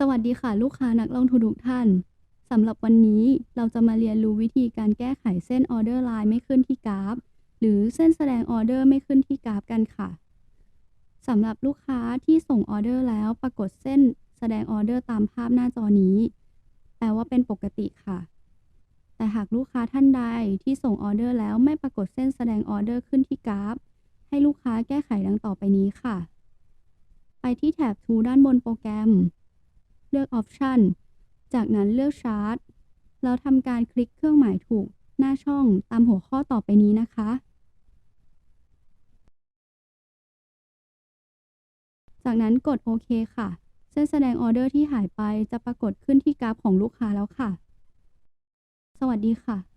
สวัสดีค่ะลูกค้านักลงทุนทุกท่าน สำหรับวันนี้เราจะมาเรียนรู้วิธีการแก้ไขเส้นออเดอร์ไลน์ไม่ขึ้นที่กราฟ หรือเส้นแสดงออเดอร์ไม่ขึ้นที่กราฟกันค่ะ สำหรับลูกค้าที่ส่งออเดอร์แล้วปรากฏเส้นแสดงออเดอร์ตามภาพหน้าจอนี้ แปลว่าเป็นปกติค่ะ แต่หากลูกค้าท่านใดที่ส่งออเดอร์แล้วไม่ปรากฏเส้นแสดงออเดอร์ขึ้นที่กราฟ ให้ลูกค้าแก้ไขดังต่อไปนี้ค่ะ ไปที่แถบ Tool ด้านบนโปรแกรม เลือก Option จากนั้นเลือก Chart แล้วทำการคลิกเครื่องหมายถูกหน้าช่องตามหัวข้อต่อไปนี้นะคะ จากนั้นกดโอเคค่ะ เส้นแสดงออเดอร์ที่หายไปจะปรากฏขึ้นที่กราฟของลูกค้าแล้วค่ะ สวัสดีค่ะ